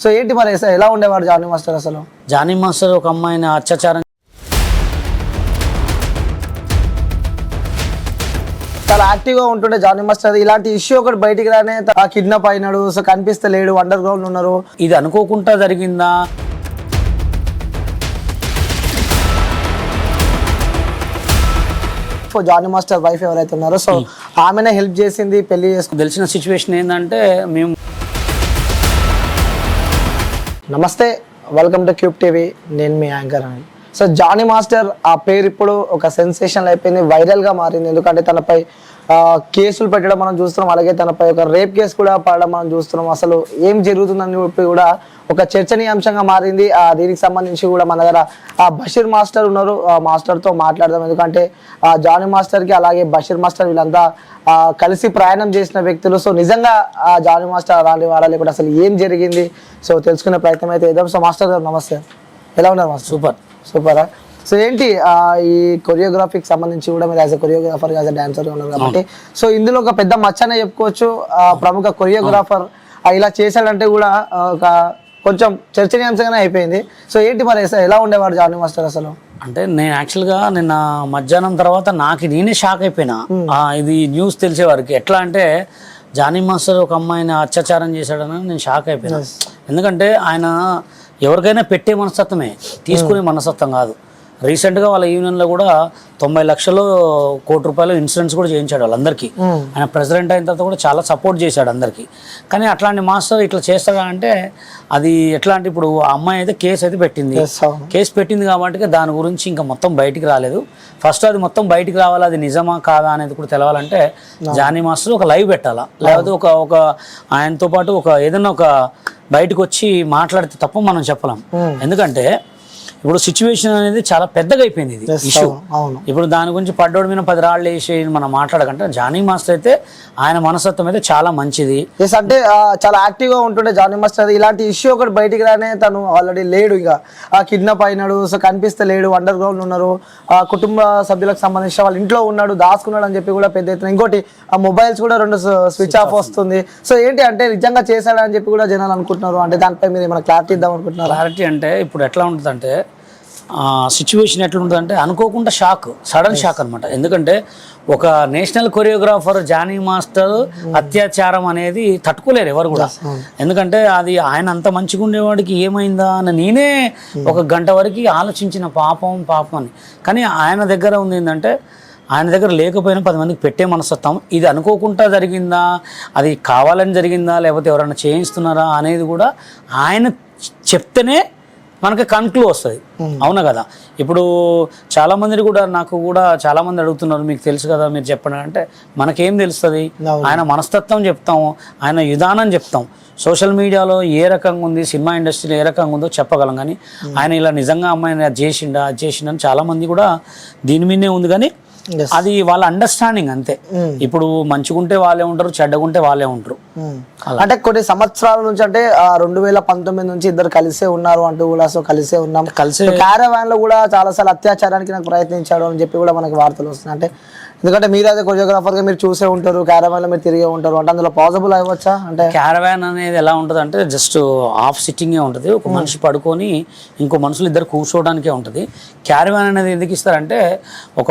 So ఏంటి మరి ఎలా ఉండేవాడు జానీ మాస్టర్ అసలు? జానీ మాస్టర్ ఒక అమ్మాయిని అత్యాచారం చాలా యాక్టివ్గా ఉంటుండే జానీ మాస్టర్. ఇలాంటి ఇష్యూ ఒకటి బయటికి రానే కిడ్నాప్ అయినాడు సో కనిపిస్తలేడు అండర్ గ్రౌండ్ ఉన్నారు. ఇది అనుకోకుండా జరిగిందా? సో జానీ మాస్టర్ వైఫ్ ఎవరైతే ఉన్నారో సో ఆమెనే హెల్ప్ చేసింది పెళ్ళి చేసుకు తెలిసిన సిచ్యువేషన్ ఏంటంటే మేము నమస్తే వెల్కమ్ టు క్యూబ్ టీవీ నేను మీ యాంకర్ అని. సో జానీ మాస్టర్ ఆ పేరు ఇప్పుడు ఒక సెన్సేషన్ అయిపోయింది వైరల్గా మారింది. ఎందుకంటే తనపై కేసులు పెట్టడం మనం చూస్తున్నాం. అలాగే తనపై ఒక రేప్ కేసు కూడా పడడం మనం చూస్తున్నాం. అసలు ఏం జరుగుతుందని చెప్పి కూడా ఒక చర్చనీయాంశంగా మారింది. ఆ దీనికి సంబంధించి కూడా మన దగ్గర ఆ బషీర్ మాస్టర్ ఉన్నారు. ఆ మాస్టర్తో మాట్లాడదాం. ఎందుకంటే ఆ జానీ మాస్టర్కి అలాగే బషీర్ మాస్టర్ వీళ్ళంతా కలిసి ప్రయాణం చేసిన వ్యక్తులు. సో నిజంగా ఆ జానీ మాస్టర్ అలాంటి కూడా అసలు ఏం జరిగింది? సో తెలుసుకునే ప్రయత్నం అయితే చేద్దాం. సో మాస్టర్ గారు నమస్తే. ఎలా ఉన్నారు మాస్టర్? సూపర్. సూపరా? సో ఏంటి? ఆ, ఈ కొరియోగ్రఫీకి సంబంధించి కూడా మీరు as a choreographer as a dancer ఉన్నారు కాబట్టి సో ఇందులో ఒక పెద్ద మచ్చనే చెప్పుకోవచ్చు. ఆ, ప్రముఖ కొరియోగ్రాఫర్ ఇలా చేశాడంటే కూడా ఒక కొంచెం చర్చనీయాంశంగానే అయిపోయింది. సో ఏంటి మరి ఎలా ఉండేవాడు జానీ మాస్టర్ అసలు? అంటే నేను యాక్చువల్గా నిన్న మధ్యాహ్నం తర్వాత నాకు నేనే షాక్ అయిపోయినా. ఇది న్యూస్ తెలిసే వారికి. ఎట్లా అంటే జానీ మాస్టర్ ఒక అమ్మాయిని అత్యాచారం చేశాడని నేను షాక్ అయిపోయినా. ఎందుకంటే ఆయన ఎవరికైనా పెట్టే మనస్తత్వమే తీసుకునే మనస్తత్వం కాదు. రీసెంట్గా వాళ్ళ యూనియన్లో కూడా తొంభై లక్షలు కోటి రూపాయలు ఇన్సూరెన్స్ కూడా చేయించాడు వాళ్ళందరికీ. ఆయన ప్రెసిడెంట్ అయిన తర్వాత కూడా చాలా సపోర్ట్ చేశాడు అందరికీ. కానీ అట్లాంటి మాస్టర్ ఇట్లా చేస్తాడా అంటే అది ఎట్లా అంటే ఇప్పుడు ఆ అమ్మాయి అయితే కేసు అయితే పెట్టింది. కేసు పెట్టింది కాబట్టి దాని గురించి ఇంకా మొత్తం బయటికి రాలేదు. ఫస్ట్ అది మొత్తం బయటికి రావాలి అది నిజమా కాదా అనేది కూడా తెలవాలంటే జానీ మాస్టర్ ఒక లైవ్ పెట్టాలా? లేకపోతే ఒక ఒక ఆయనతో పాటు ఒక ఏదైనా ఒక బయటకు వచ్చి మాట్లాడితే తప్ప మనం చెప్పలేం. ఎందుకంటే ఇప్పుడు సిచ్యువేషన్ అనేది చాలా పెద్దగా అయిపోయింది ఇది ఇష్యూ ఇప్పుడు దాని గురించి పడ్డోడి మీద పది రాళ్ళు వేసి మనం మాట్లాడకంటే జానీ మాస్టర్ అయితే ఆయన మనస్తత్వం అయితే చాలా మంచిది. ఎస్ అంటే చాలా యాక్టివ్గా ఉంటుండే జానీ మాస్టర్. ఇలాంటి ఇష్యూ ఒకటి బయటికి రానే తను ఆల్రెడీ లేడు ఇక. ఆ కిడ్నాప్ అయినాడు సో కనిపిస్తలేడు అండర్ గ్రౌండ్ ఉన్నారు. ఆ కుటుంబ సభ్యులకు సంబంధించిన వాళ్ళ ఇంట్లో ఉన్నాడు దాచుకున్నాడు అని చెప్పి కూడా పెద్ద ఎత్తున ఇంకోటి ఆ మొబైల్స్ కూడా రెండు స్విచ్ ఆఫ్ వస్తుంది. సో ఏంటి అంటే నిజంగా చేశాడు అని చెప్పి కూడా జనాలు అనుకుంటున్నారు. అంటే దానిపై మీరు ఏమైనా క్లారిటీ ఇద్దాం అనుకుంటున్నారు? క్లారిటీ అంటే ఇప్పుడు ఎట్లా ఉంటుందంటే సిచ్యువేషన్ ఎట్లా ఉంటుందంటే అనుకోకుండా షాక్ సడన్ షాక్ అనమాట ఎందుకంటే ఒక నేషనల్ కొరియోగ్రాఫర్ జానీ మాస్టర్ అత్యాచారం అనేది తట్టుకోలేరు ఎవరు కూడా. ఎందుకంటే అది ఆయన అంత మంచిగా ఉండేవాడికి ఏమైందా అని నేనే ఒక గంట వరకు ఆలోచించిన పాపం పాపం అని. కానీ ఆయన దగ్గర ఉంది ఏంటంటే ఆయన దగ్గర లేకపోయినా పది మందికి పెట్టే మనస్తత్వం ఇది అనుకోకుండా జరిగిందా? అది కావాలని జరిగిందా? లేకపోతే ఎవరైనా చేయిస్తున్నారా? అనేది కూడా ఆయన చెప్తేనే మనకి కన్క్లూ వస్తుంది. అవునా కదా? ఇప్పుడు చాలా మందిని కూడా నాకు కూడా చాలా మంది అడుగుతున్నారు మీకు తెలుసు కదా మీరు చెప్పండి అంటే మనకేం తెలుస్తుంది. ఆయన మనస్తత్వం చెప్తాం ఆయన విధానం చెప్తాం సోషల్ మీడియాలో ఏ రకంగా ఉంది సినిమా ఇండస్ట్రీలో ఏ రకంగా ఉందో చెప్పగలం. కానీ ఆయన ఇలా నిజంగా అమ్మాయిని అది చేసిండా అది చేసిండా అని చాలా మంది కూడా దీని మీదే ఉంది. కానీ. అది వాళ్ళ అండర్స్టాండింగ్ అంతే. ఇప్పుడు మంచిగుంటే వాళ్ళే ఉంటారు చెడ్డగుంటే వాళ్ళే ఉంటారు. ఉమ్. అంటే కొన్ని సంవత్సరాల నుంచి అంటే రెండు వేల పంతొమ్మిది నుంచి ఇద్దరు కలిసే ఉన్నారు అంటూ కూడా సో కలిసే ఉన్నాం. కలిసే క్యారవాన్లో కూడా చాలా సార్లు అత్యాచారానికి నాకు ప్రయత్నించాడు అని చెప్పి కూడా మనకి వార్తలు వస్తున్నాయి. అంటే ఎందుకంటే మీరు అదే కొరియోగ్రాఫర్గా మీరు చూసే ఉంటారు క్యారవాన్లో మీరు తిరిగే ఉంటారు. అంటే అందులో పాసిబుల్ అవ్వచ్చా? అంటే క్యారవాన్ అనేది ఎలా ఉంటుంది అంటే జస్ట్ హాఫ్ సిట్టింగే ఉంటుంది. ఒక మనిషి పడుకొని ఇంకో మనుషులు ఇద్దరు కూర్చోవడానికే ఉంటుంది. క్యారవాన్ అనేది ఎందుకు ఇస్తారంటే ఒక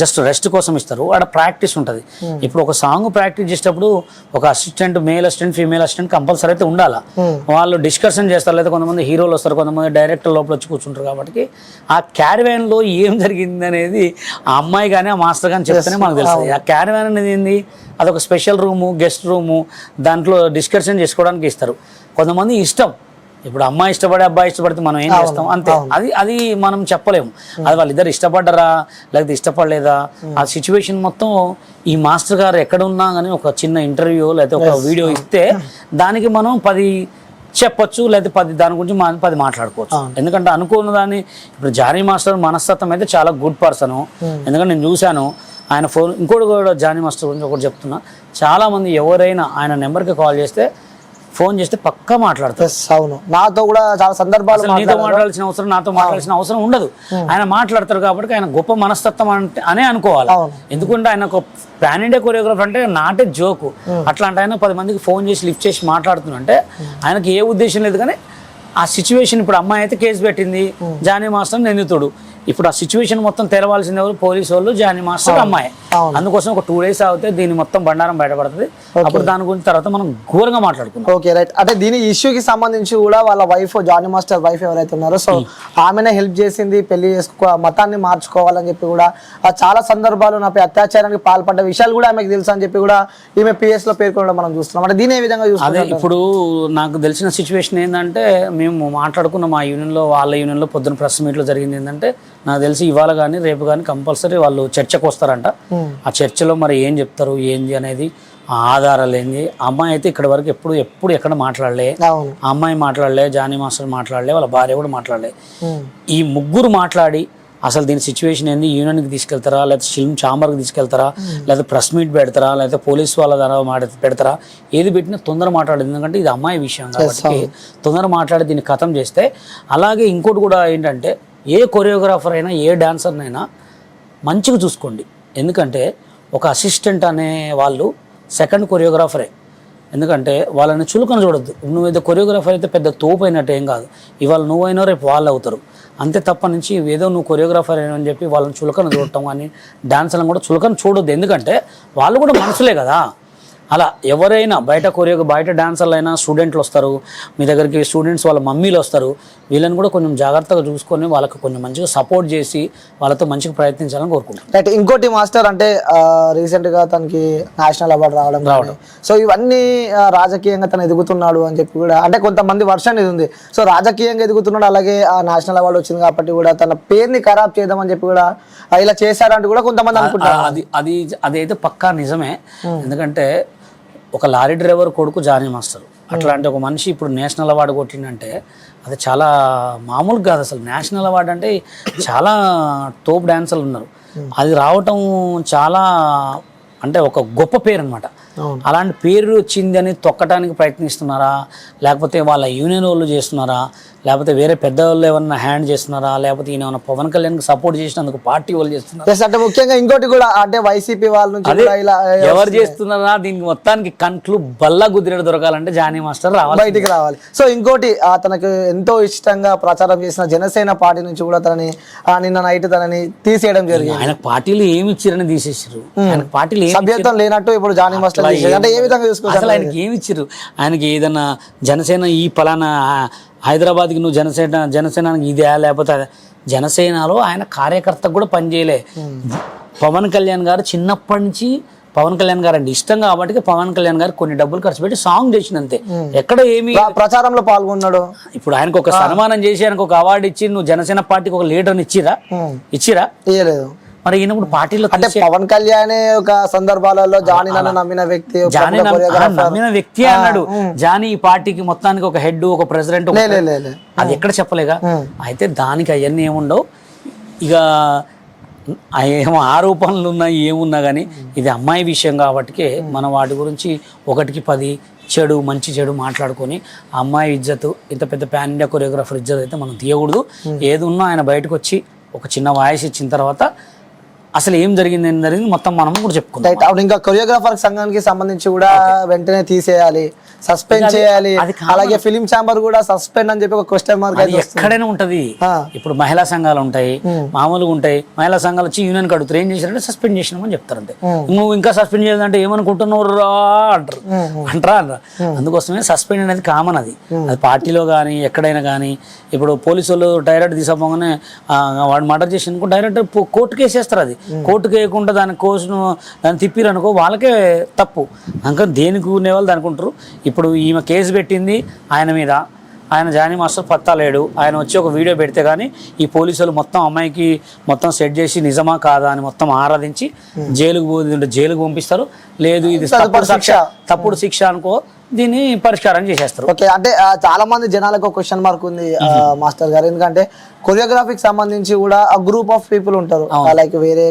జస్ట్ రెస్ట్ కోసం ఇస్తారు. ఆడ ప్రాక్టీస్ ఉంటుంది. ఇప్పుడు ఒక సాంగ్ ప్రాక్టీస్ చేసేటప్పుడు ఒక assistant male assistant female assistant compulsory అయితే ఉండాలా? వాళ్ళు డిస్కషన్ చేస్తారు. లేదా కొంతమంది హీరోలు వస్తారు కొంతమంది డైరెక్టర్ లోపల వచ్చి కూర్చుంటారు కాబట్టి ఆ క్యారవాన్లో ఏం జరిగింది అనేది ఆ అమ్మాయి కానీ ఆ మాస్టర్ కానీ చెప్తేనే మనకు తెలుస్తుంది ఆ క్యారవాన్ అనేది ఏంది? అదొక స్పెషల్ రూము గెస్ట్ రూము దాంట్లో డిస్కషన్ చేసుకోవడానికి ఇస్తారు. కొంతమంది ఇష్టం. ఇప్పుడు అమ్మాయి ఇష్టపడే అబ్బాయి ఇష్టపడితే మనం ఏం చేస్తాం? అంతే. అది అది మనం చెప్పలేము. అది వాళ్ళిద్దరు ఇష్టపడ్డరా? లేకపోతే ఇష్టపడలేదా? ఆ సిచ్యువేషన్ మొత్తం ఈ మాస్టర్ గారు ఎక్కడ ఉన్నా కానీ ఒక చిన్న ఇంటర్వ్యూ లేకపోతే ఒక వీడియో ఇస్తే దానికి మనం పది చెప్పొచ్చు లేకపోతే పది దాని గురించి మనం పది మాట్లాడుకోవచ్చు. ఎందుకంటే అనుకున్న దాన్ని ఇప్పుడు జానీ మాస్టర్ మనస్తత్వం అయితే చాలా గుడ్ పర్సన్ ఎందుకంటే నేను చూశాను ఆయన ఫోన్ ఇంకోటి కూడా జానీ మాస్టర్ గురించి ఒకటి చెప్తున్నా. చాలా మంది ఎవరైనా ఆయన నెంబర్కి కాల్ చేస్తే ఫోన్ చేస్తే పక్కా మాట్లాడతారు అవును. నాతో కూడా చాలా సందర్భాలు నీతో మాట్లాడాల్సిన అవసరం నాతో మాట్లాడాల్సిన అవసరం ఉండదు. ఆయన మాట్లాడతారు కాబట్టి ఆయన గొప్ప మనస్తత్వం అంటే అనే అనుకోవాలి. ఎందుకంటే ఆయన ఒక పాన్ ఇండియా కొరియోగ్రాఫర్ అంటే నాటే జోకు అట్లాంటి ఆయన పది మందికి ఫోన్ చేసి లిఫ్ట్ చేసి మాట్లాడుతున్నంటే ఆయనకి ఏ ఉద్దేశం లేదు కానీ ఆ సిచ్యువేషన్ ఇప్పుడు అమ్మాయి అయితే కేసు పెట్టింది. జానీ మాస్టర్ నిందితుడు. ఇప్పుడు ఆ సిచ్యువేషన్ మొత్తం తెరవాల్సింది ఎవరు? పోలీసు వాళ్ళు జానీ మాస్టర్ అమ్మాయి. అందుకోసం ఒక టూ డేస్ అవుతే దీని మొత్తం బండారం బయటపడుతుంది. అప్పుడు దాని గురించి తర్వాత మనం ఘోరంగా మాట్లాడుకుందాం. Okay right. అంటే దీని ఇష్యూకి సంబంధించి కూడా వాళ్ళ వైఫ్ జానీ మాస్టర్ వైఫ్ ఎవరైతే ఉన్నారో సో ఆమెనే హెల్ప్ చేసింది పెళ్ళి చేసుకో మతాన్ని మార్చుకోవాలని చెప్పి కూడా ఆ చాలా సందర్భాలు నాపై అత్యాచారానికి పాల్పడ్డ విషయాలు కూడా ఆమెకు తెలుసు అని చెప్పి కూడా ఈమె పిఎస్లో పేర్కొనడం మనం చూస్తున్నాం. అంటే దీని ఏ విధంగా చూస్తున్నాం ఇప్పుడు నాకు తెలిసిన సిచ్యువేషన్ ఏంటంటే మేము మాట్లాడుకున్న మా యూనియన్లో వాళ్ళ యూనియన్లో పొద్దున ప్రెస్ మీట్లో జరిగింది ఏంటంటే నాకు తెలిసి ఇవాళ కానీ రేపు కానీ కంపల్సరీ వాళ్ళు చర్చకు వస్తారంట. ఆ చర్చలో మరి ఏం చెప్తారు ఏంది అనేది ఆధారాలు ఏంది? అమ్మాయి అయితే ఇక్కడ వరకు ఎప్పుడు ఎప్పుడు ఎక్కడ మాట్లాడలే. అమ్మాయి మాట్లాడలే జానీ మాస్టర్ మాట్లాడలే వాళ్ళ భార్య కూడా మాట్లాడలే. ఈ ముగ్గురు మాట్లాడి అసలు దీని సిచ్యువేషన్ ఏంది? యూనియన్కి తీసుకెళ్తారా? లేకపోతే ఫిల్మ్ ఛాంబర్కి తీసుకెళ్తారా? లేదా ప్రెస్ మీట్ పెడతారా? లేకపోతే పోలీస్ వాళ్ళ ద్వారా పెడతారా? ఏది పెట్టినా తొందర మాట్లాడదు. ఎందుకంటే ఇది అమ్మాయి విషయం కాబట్టి తొందర మాట్లాడి దీన్ని ఖతం చేస్తే అలాగే ఇంకోటి కూడా ఏంటంటే ఏ కొరియోగ్రాఫర్ అయినా ఏ డాన్సర్నైనా మంచిగా చూసుకోండి. ఎందుకంటే ఒక అసిస్టెంట్ అనే వాళ్ళు సెకండ్ కొరియోగ్రాఫరే ఎందుకంటే వాళ్ళని చులకన చూడొద్దు. నువ్వు ఏదో కొరియోగ్రాఫర్ అయితే పెద్ద తోపు అయినట్టు ఏం కాదు. ఇవాళ నువ్వైనా రేపు వాళ్ళు అవుతారు. అంతే తప్ప నుంచి ఏదో నువ్వు కొరియోగ్రాఫర్ అయినా అని చెప్పి వాళ్ళని చులకన చూడటం కానీ డాన్సర్లను కూడా చులకన చూడొద్దు. ఎందుకంటే వాళ్ళు కూడా మనసులే కదా. అలా ఎవరైనా బయట కొరియో బయట డాన్సర్లు అయినా స్టూడెంట్లు వస్తారు మీ దగ్గరికి స్టూడెంట్స్ వాళ్ళ మమ్మీలు వస్తారు వీళ్ళని కూడా కొంచెం జాగ్రత్తగా చూసుకొని వాళ్ళకి కొంచెం మంచిగా సపోర్ట్ చేసి వాళ్ళతో మంచిగా ప్రయత్నించాలని కోరుకుంటున్నాను రైట్ ఇంకోటి మాస్టర్ అంటే రీసెంట్గా తనకి నేషనల్ అవార్డు రావడం రావడం. సో ఇవన్నీ రాజకీయంగా తను ఎదుగుతున్నాడు అని చెప్పి కూడా అంటే కొంతమంది వర్షన్ ఇది ఉంది. సో రాజకీయంగా ఎదుగుతున్నాడు అలాగే ఆ నేషనల్ అవార్డు వచ్చింది కాబట్టి కూడా తన పేరుని ఖరాబ్ చేద్దామని చెప్పి కూడా ఇలా చేశారంటూ కూడా కొంతమంది అనుకుంటారు. అది అది అదైతే పక్కా నిజమే. ఎందుకంటే ఒక లారీ డ్రైవర్ కొడుకు జానీ మాస్టర్. అట్లాంటి ఒక మనిషి ఇప్పుడు నేషనల్ అవార్డు కొట్టిండంటే అది చాలా మామూలు కాదు అసలు. నేషనల్ అవార్డు అంటే చాలా తోపు డాన్సర్లు ఉన్నారు. అది రావటం చాలా అంటే ఒక గొప్ప పేరు అనమాట. అలాంటి పేరు వచ్చింది అని తొక్కటానికి ప్రయత్నిస్తున్నారా? లేకపోతే వాళ్ళ యూనియన్ వాళ్ళు చేస్తున్నారా? లేకపోతే వేరే పెద్ద వాళ్ళు ఏమన్నా హ్యాండ్ చేస్తున్నారా? లేకపోతే ఈయన ఏమన్నా పవన్ కళ్యాణ్కి సపోర్ట్ చేసినందుకు పార్టీ వాళ్ళు చేస్తున్నారా? అంటే ముఖ్యంగా ఇంకోటి కూడా అంటే వైసీపీ వాళ్ళ నుంచి ఎవరు చేస్తున్నారా? దీనికి మొత్తానికి కంట్లు బల్ల గుద్దిరేడు దొరకాలంటే జానీ మాస్టర్ రావాలి. బయటికి రావాలి. సో ఇంకోటి తనకు ఎంతో ఇష్టంగా ప్రచారం చేసిన జనసేన పార్టీ నుంచి కూడా తనని నిన్న నైట్ తనని తీసేయడం జరిగింది. ఆయన పార్టీలు ఏమి ఇచ్చారని తీసేసారు ఆయన పార్టీలు సభ్యత్వం లేనట్టు ఇప్పుడు జానీ మాస్టర్ అట్లా తీసేది. అంటే ఏ ఏం- విధంగా చూసుకోవచ్చు అసలు ఆయనకి ఏమి ఇచ్చారు ఆయనకి ఏదన్నా జనసేన ఈ పలానా హైదరాబాద్కి నువ్వు జనసేన జనసేనానికి ఇదే లేకపోతే. జనసేనలో ఆయన కార్యకర్తకు కూడా పనిచేయలే పవన్ కళ్యాణ్ గారు చిన్నప్పటి నుంచి పవన్ కళ్యాణ్ గారు అంటే ఇష్టం కాబట్టి పవన్ కళ్యాణ్ గారు కొన్ని డబ్బులు ఖర్చు పెట్టి సాంగ్ చేసిన అంతే ఎక్కడ ఏమి ప్ర- ప్రచారంలో పాల్గొన్నాడు. ఇప్పుడు ఆయనకు ఒక సన్మానం చేసి ఆయనకు ఒక అవార్డు ఇచ్చి నువ్వు జనసేన పార్టీకి ఒక లీడర్ని ఇచ్చిరా? ఉమ్. ఇచ్చిరా? ఇయ్యలేదు. మరి ఈయన ఇప్పుడు పార్టీలో అంటే పవన్ కళ్యాణ్ ఒక సందర్భాలలో జానీ నన్ను నమ్మిన వ్యక్తి జానీ నమ్మిన వ్యక్తి అన్నాడు. జానీ ఈ పార్టీకి మొత్తానికి ఒక హెడ్ ఒక ప్రెసిడెంట్. అది ఎక్కడ చెప్పలేగా? అయితే దానికి అవన్నీ ఏముండవు. ఇక ఏమో ఆరోపణలు ఉన్నా ఏమున్నా కానీ ఇది అమ్మాయి విషయం కాబట్టికే మనం వాటి గురించి ఒకటికి పది చెడు మంచి చెడు మాట్లాడుకొని అమ్మాయి ఇజ్జత్ ఇంత పెద్ద పాన్ ఇండియా కొరియోగ్రాఫర్ ఇజ్జత్ అయితే మనం తీయకూడదు. ఏది ఉన్నా ఆయన బయటకు వచ్చి ఒక చిన్న వాయిస్ ఇచ్చిన తర్వాత అసలు ఏం జరిగింది ఏం జరిగింది మొత్తం మనం కూడా చెప్పుకుందాం. రైట్ అవును ఇంకా కొరియోగ్రాఫర్ సంఘానికి సంబంధించి కూడా వెంటనే తీసేయాలి సస్పెండ్ చేయాలి. అలాగే ఫిలిం ఛాంబర్ కూడా సస్పెండ్ అని చెప్పి ఒక క్వశ్చన్ మార్క్ ఎక్కడైనా ఉంటది. ఇప్పుడు మహిళా సంఘాలు ఉంటాయి మామూలుగా ఉంటాయి. మహిళా సంఘాలు వచ్చి యూనియన్ కడుగుతారు ఏం చేశారంటే సస్పెండ్ చేసినామని చెప్తారు అంతే. నువ్వు ఇంకా సస్పెండ్ చేయాలంటే ఏమనుకుంటున్నావు రా అంటారు అంటారా? అందుకోసమే సస్పెండ్ అనేది కామన్ అది. అది పార్టీలో కానీ ఎక్కడైనా కానీ ఇప్పుడు పోలీసు వాళ్ళు డైరెక్ట్ తీసుకోగానే వాడు మర్డర్ చేసి అనుకో డైరెక్ట్ కోర్టుకి వేసేస్తారు అది. కోర్టుకి వేయకుండా దాని కోసును దాన్ని తిప్పిరనుకో వాళ్ళకే తప్పు. ఇంకా దేనికి వాళ్ళు అనుకుంటారు ఇప్పుడు ఈమె కేసు పెట్టింది ఆయన మీద. ఆయన జానీ మాస్టర్ పత్తా లేడు. ఆయన వచ్చి ఒక వీడియో పెడితే కానీ ఈ పోలీసులు మొత్తం అమ్మాయికి మొత్తం సెట్ చేసి నిజమా కాదా అని మొత్తం ఆరాధించి జైలుకు పోతుంటే జైలుకు పంపిస్తారు. లేదు ఇది తప్పుడు శిక్ష. తప్పుడు శిక్ష అనుకో దీన్ని పరిష్కారం చేసేస్తారు. ఓకే అంటే చాలా మంది జనాలకు క్వశ్చన్ మార్క్ ఉంది మాస్టర్ గారు. ఎందుకంటే కొరియోగ్రఫీకి సంబంధించి కూడా ఆ గ్రూప్ ఆఫ్ పీపుల్ ఉంటారు. లైక్ వేరే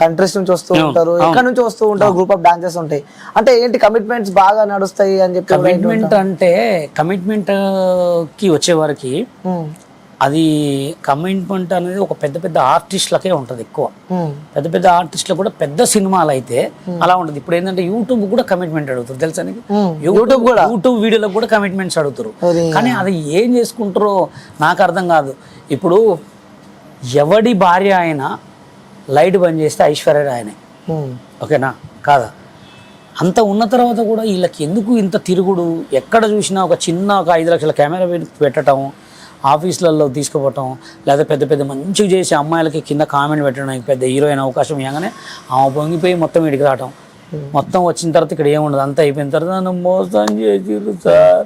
కంట్రీస్ నుంచి వస్తూ ఉంటారు ఎక్కడ నుంచి వస్తూ ఉంటారు గ్రూప్ ఆఫ్ డాన్సెస్ ఉంటాయి. అంటే ఏంటి కమిట్మెంట్స్ బాగా నడుస్తాయి అని చెప్పి కమిట్మెంట్ అంటే కమిట్మెంట్కి వచ్చే వరకు అది కమిట్మెంట్ అనేది ఒక పెద్ద పెద్ద ఆర్టిస్టులకే ఉంటుంది ఎక్కువ. పెద్ద పెద్ద ఆర్టిస్టులు కూడా పెద్ద సినిమాలు అయితే అలా ఉంటుంది. ఇప్పుడు ఏంటంటే యూట్యూబ్ కూడా కమిట్మెంట్ అడుగుతారు. తెలుసా. యూట్యూబ్ కూడా? యూట్యూబ్ వీడియోలకు కూడా కమిట్మెంట్స్ అడుగుతారు. కానీ అది ఏం చేసుకుంటారో నాకు అర్థం కాదు. ఇప్పుడు ఎవడి భార్య అయినా లైట్ బంద్ చేస్తే ఐశ్వర్య ఆయనే ఓకేనా? కాదా? అంత ఉన్న తర్వాత కూడా వీళ్ళకి ఎందుకు ఇంత తిరుగుడు? ఎక్కడ చూసినా ఒక చిన్న ఒక ఐదు లక్షల కెమెరా పెట్టి పెట్టడం ఆఫీసులలో తీసుకుపోవటం లేదా పెద్ద పెద్ద మంచిగా చేసి అమ్మాయిలకి కింద కామెంట్ పెట్టడం పెద్ద హీరోయిన్ అవకాశం ఇవ్వగానే ఆమె పొంగిపోయి మొత్తం ఇడికి రావటం. మొత్తం వచ్చిన తర్వాత ఇక్కడ ఏముండదు అంతా అయిపోయిన తర్వాత నన్ను మోసం చేసిర్రు సార్.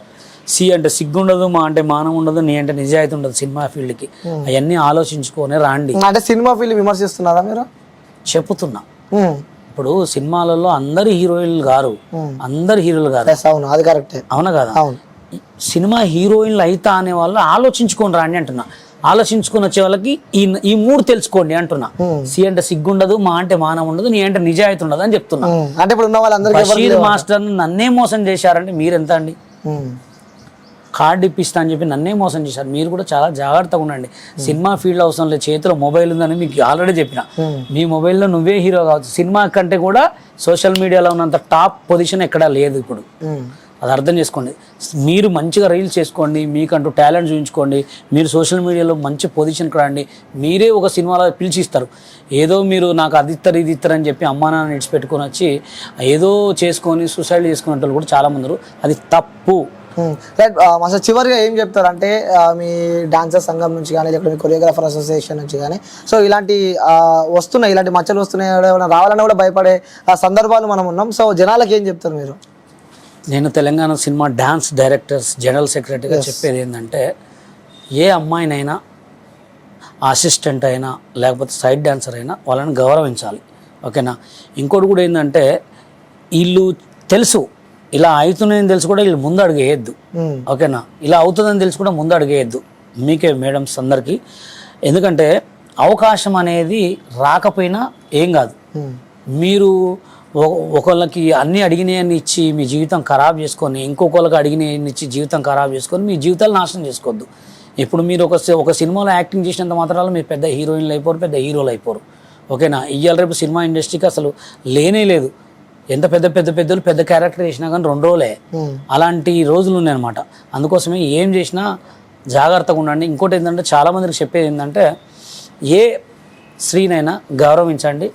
సి అంటే సిగ్గు ఉండదు మా అంటే మానం ఉండదు నీ అంటే నిజాయితీ ఉండదు సినిమా ఫీల్డ్కి. అవన్నీ ఆలోచించుకొని రాండి. అంటే సినిమా ఫీల్డ్ విమర్శిస్తున్నారా మీరు? చెప్పుతున్నా. ఉమ్, ఇప్పుడు సినిమాలలో అందరు హీరోయిన్లు గారు. అందరు హీరోలు గారు. అవును అది కరెక్టే. అవునా కదా? సినిమా హీరోయిన్లు అయితా అనే వాళ్ళు ఆలోచించుకొని రాండి అంటున్నా. ఆలోచించుకొని వచ్చే వాళ్ళకి ఈ ఈ మూడు తెలుసుకోండి అంటున్నా. సి అంటే సిగ్గుండదు మా అంటే మానం ఉండదు నీ అంటే నిజాయితీ ఉండదు అని చెప్తున్నా. అంటే ఇప్పుడు ఉన్న మాస్టర్ నన్నే మోసం చేశారంటే మీరెంత అండి? కార్డు ఇప్పిస్తా అని చెప్పి నన్నే మోసం చేశారు. మీరు కూడా చాలా జాగ్రత్తగా ఉండండి. సినిమా ఫీల్డ్ అవసరం లేదు చేతిలో మొబైల్ ఉందని మీకు ఆల్రెడీ చెప్పిన. మీ మొబైల్లో నువ్వే హీరో కావచ్చు. సినిమా కంటే కూడా సోషల్ మీడియాలో ఉన్నంత టాప్ పొజిషన్ ఎక్కడా లేదు ఇప్పుడు. అది అర్థం చేసుకోండి. మీరు మంచిగా రీల్స్ చేసుకోండి మీకంటూ టాలెంట్ చూపించుకోండి మీరు సోషల్ మీడియాలో మంచి పొజిషన్కి రండి మీరే ఒక సినిమాలో పిలిచిస్తారు. ఏదో మీరు నాకు అది ఇస్తారు ఇది ఇస్తారు అని చెప్పి అమ్మా నాన్న ఇడిచిపెట్టుకొని వచ్చి ఏదో చేసుకొని సూసైడ్ చేసుకునే వాళ్ళు కూడా చాలామంది అది తప్పు. ఉమ్. రైట్ చివరిగా ఏం చెప్తారంటే మీ డాన్సర్ సంఘం నుంచి కానీ లేకపోతే మీ కొరియోగ్రాఫర్ అసోసియేషన్ నుంచి కానీ సో ఇలాంటి వస్తున్నాయి ఇలాంటి మచ్చలు వస్తున్నాయి ఏమైనా రావాలన్నా కూడా భయపడే ఆ, సందర్భాలు మనం ఉన్నాం. సో జనాలకు ఏం చెప్తారు మీరు? నేను Telangana cinema dance directors general సెక్రటరీగా చెప్పేది ఏంటంటే ఏ అమ్మాయినైనా అసిస్టెంట్ అయినా లేకపోతే సైడ్ డాన్సర్ అయినా వాళ్ళని గౌరవించాలి. ఓకేనా? ఇంకోటి కూడా ఏంటంటే వీళ్ళు తెలుసు. ఇలా అవుతున్నాయని తెలుసు కూడా వీళ్ళు ముందు అడిగేయద్దు. ఉమ్, ఓకేనా? ఇలా అవుతుందని తెలిసి కూడా ముందు అడిగేయద్దు. మీకే మేడమ్స్ అందరికీ. ఎందుకంటే అవకాశం అనేది రాకపోయినా ఏం కాదు. ఉమ్, మీరు ఒకళ్ళకి అన్ని అడిగినాయని ఇచ్చి మీ జీవితం ఖరాబ్ చేసుకొని ఇంకొకళ్ళకి అడిగినాయని ఇచ్చి జీవితం ఖరాబ్ చేసుకొని మీ జీవితాలు నాశనం చేసుకోవద్దు. ఇప్పుడు మీరు ఒక ఒక సినిమాలో యాక్టింగ్ చేసినంత మాత్రాలు మీరు పెద్ద హీరోయిన్లు అయిపోరు పెద్ద హీరోలు అయిపోరు. ఓకేనా? ఇవాళ రేపు సినిమా ఇండస్ట్రీకి అసలు లేనే లేదు. ఎంత పెద్ద పెద్ద పెద్దలు పెద్ద క్యారెక్టర్ చేసినా కానీ రెండు రోజులే. ఉమ్. అలాంటి రోజులు ఉన్నాయన్నమాట అందుకోసమే ఏం చేసినా జాగ్రత్తగా ఉండండి. ఇంకోటి ఏంటంటే చాలామందికి చెప్పేది ఏంటంటే ఏ స్త్రీనైనా గౌరవించండి.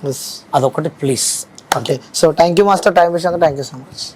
అదొకటి please okay so thank you master time ఇచ్చినందుకు థ్యాంక్ యూ సో మచ్